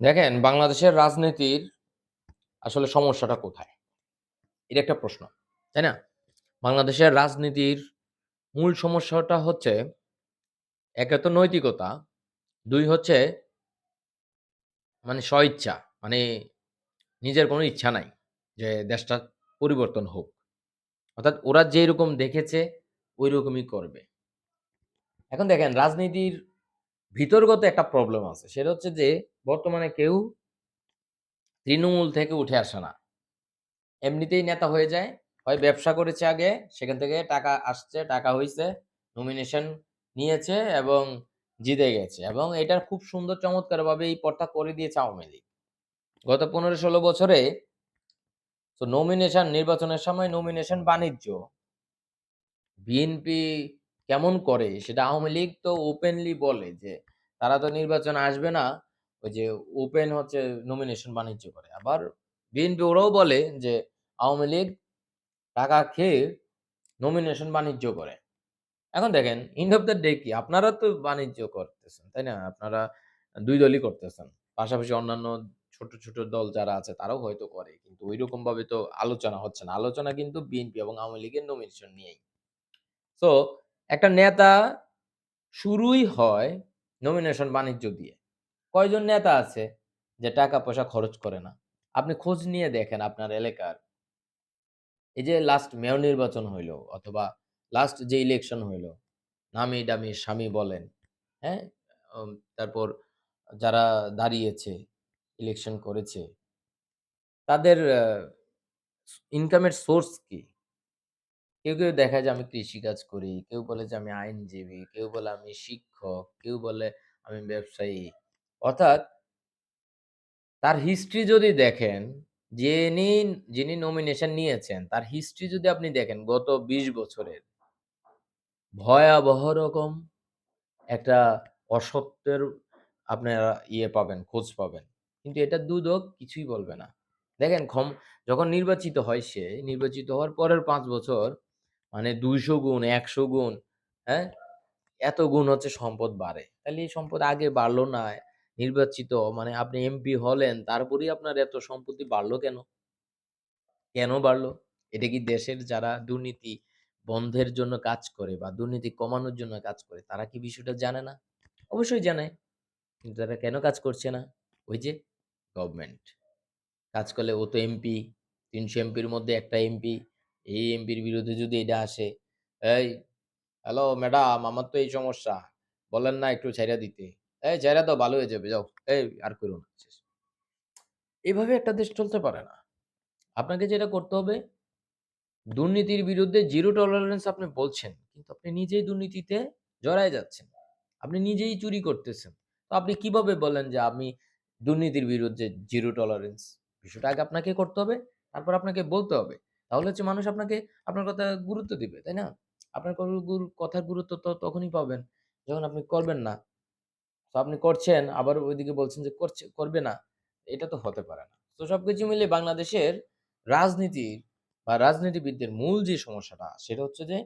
দেখেন বাংলাদেশের রাজনীতির আসলে সমস্যাটা কোথায়? এটা একটা প্রশ্ন। তাই না? বাংলাদেশের রাজনীতির মূল সমস্যাটা হচ্ছে একে তো নৈতিকতা, দুই হচ্ছে মানে স্বইচ্ছা। মানে নিজের কোনো ইচ্ছা নাই যে দেশটা পরিবর্তন হোক। অর্থাৎ ওরা যেরকম দেখেছে ওই রকমই করবে। এখন দেখেন রাজনীতির ভিতরগত একটা প্রবলেম আছে। সেটা হচ্ছে যে বর্তমানে কেউ তৃণমূল থেকে উঠে আসে না। এমনিতেই নেতা হয়ে যায়। হয় ব্যবসা করেছে আগে, সেখান থেকে টাকা আসছে, টাকা হয়েছে নমিনেশন নিয়েছে এবং জিতে গেছে এবং এটার খুব সুন্দর চমৎকারভাবে এই পথটা করে দিয়েছে আওয়ামী লীগ। গত ১৫-১৬ বছরে তো নমিনেশন নির্বাচনের সময় নমিনেশন বাণিজ্য বিএনপি কেমন করে সেটা আওয়ামী লীগ তো ওপেনলি বলে যে তারা তো নির্বাচন আসবে না। ওই যে ওপেন হচ্ছে নমিনেশন বাণিজ্য করে। আবার বিএনপি ওরাও বলে যে আওয়ামী লীগ টাকা খেয়ে নমিনেশন বাণিজ্য করে। এখন দেখেন ইন্ড অফ দ্য ডে কি? আপনারা তো বাণিজ্য করতেছেন, তাই না? আপনারা দুই দলই করতেছেন। পাশাপাশি অন্যান্য ছোট ছোট দল যারা আছে, তারাও হয়তো করে। কিন্তু ওই রকম ভাবে তো আলোচনা হচ্ছে না। আলোচনা কিন্তু বিএনপি এবং আওয়ামী লীগের নমিনেশন নিয়েই। তো একটা নেতা শুরুই হয় নমিনেশন বাণিজ্য দিয়ে। কয়জন নেতা আছে যে টাকা পয়সা খরচ করে না? আপনি খোঁজ নিয়ে দেখেন আপনার এলাকার। এই যে লাস্ট মেয়র নির্বাচন হইল অথবা লাস্ট যে ইলেকশন হইল, নামি দামি স্বামী বলেন হ্যাঁ? তারপর যারা দাঁড়িয়েছে ইলেকশন করেছে, তাদের ইনকামের সোর্স কি? কেউ কেউ দেখা যায় আমি কৃষিকাজ করি, কেউ বলে যে আমি আইনজীবী, কেউ বলে আমি শিক্ষক, কেউ বলে আমি ব্যবসায়ী। অর্থাৎ তার হিস্ট্রি যদি দেখেন, যিনি যিনি নমিনেশন নিয়েছেন, তার হিস্ট্রি যদি আপনি দেখেন, গত ২০ বছরের ভয়াবহ রকম একটা অসত্যের আপনারা ইয়ে পাবেন, খোঁজ পাবেন। কিন্তু এটা দুদক কিছুই বলবে না। দেখেন ক্ষম, যখন নির্বাচিত হয় সে, নির্বাচিত হওয়ার পরের পাঁচ বছর মানে দুইশো গুণ, একশো গুণ হ্যাঁ? এত গুণ হচ্ছে সম্পদ বাড়ে। তাহলে এই সম্পদ আগে বাড়লো না, নির্বাচিত মানে আপনি এমপি হলেন, তারপরেই আপনার এত সম্পত্তি বাড়লো কেন? কেন বাড়লো? এটা কি দেশের যারা দুর্নীতি বন্ধের জন্য কাজ করে বা দুর্নীতি কমানোর জন্য কাজ করে, তারা কি বিষয়টা জানে না? অবশ্যই জানে। কিন্তু তারা কেন কাজ করছে না? ওই যে গভর্নমেন্ট কাজ করলে ও তো এমপি তিনশো এমপির মধ্যে একটা এমপি এই এমপির বিরুদ্ধে যদি এটা আসে, এই হ্যালো ম্যাডাম আমার তো এই সমস্যা। বলেন না একটু ছাইরা দিতে। এই ছাইরা দাও, ভালো হয়ে যাবে, যাও। এই, আর করো না, শেষ। এইভাবে একটা দেশ চলতে পারে না। আপনাকে যেটা করতে হবে, দুর্নীতির বিরুদ্ধে জিরো টলারেন্স আপনি বলছেন, কিন্তু আপনি নিজেই দুর্নীতিতে জড়ায় যাচ্ছেন। আপনি নিজেই চুরি করতেছেন। তো আপনি কীভাবে বলেন যে আমি দুর্নীতির বিরুদ্ধে জিরো টলারেন্স বিষয়টা আগে আপনাকে করতে হবে, তারপর আপনাকে বলতে হবে। তাহলে হচ্ছে মানুষ আপনাকে, আপনার কথা গুরুত্ব দিবে, তাই না? আপনার কথার গুরুত্ব তো তখনই পাবেন, যখন আপনি করবেন না। তো আপনি করছেন, আবার ওইদিকে বলছেন যে করছে, করবে না, এটা তো হতে পারে না। তো সবকিছু মিলে বাংলাদেশের রাজনীতি বা রাজনীতিবিদদের মূল যে সমস্যাটা, সেটা হচ্ছে যে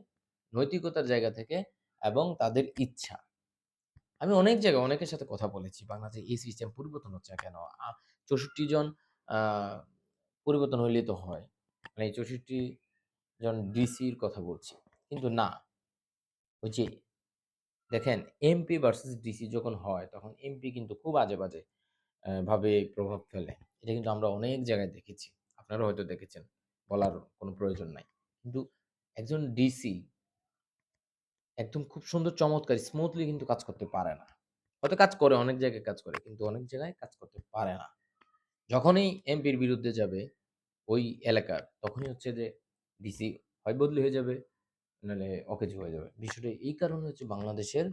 নৈতিকতার জায়গা থেকে এবং তাদের ইচ্ছা। আমি অনেক জায়গায় অনেকের সাথে কথা বলেছি বাংলাদেশে এই সিস্টেম পরিবর্তন হচ্ছে কেন? চৌষট্টি জন পরিবর্তন হইলে তো হয়। মানে চৌষট্টি জন ডিসির কথা বলছি। কিন্তু না, ওই যে দেখেন এমপি ভার্সেস ডিসি যখন হয়, তখন এমপি কিন্তু খুব আজে বাজে ভাবে প্রভাব ফেলে। এটা কিন্তু আমরা অনেক জায়গায় দেখেছি। আপনারা হয়তো দেখেছেন, বলার কোনো প্রয়োজন নাই। কিন্তু একজন ডিসি একদম খুব সুন্দর, চমৎকার স্মুথলি কিন্তু কাজ করতে পারে না। হয়তো কাজ করে, অনেক জায়গায় কাজ করে, কিন্তু অনেক জায়গায় কাজ করতে পারে না। যখনই এমপির বিরুদ্ধে যাবে ওই এলাকার। তখনই হচ্ছে যে ডিসি হয় বদলি হয়ে যাবে, নাহলে অকেজ হয়ে যাবে। বিষয়টা এই কারণে হচ্ছে বাংলাদেশের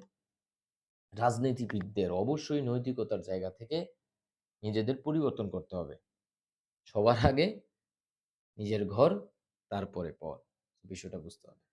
রাজনীতিবিদদের অবশ্যই নৈতিকতার জায়গা থেকে নিজেদের পরিবর্তন করতে হবে। সবার আগে নিজের ঘর, তারপরে পর বিষয়টা বুঝতে হবে।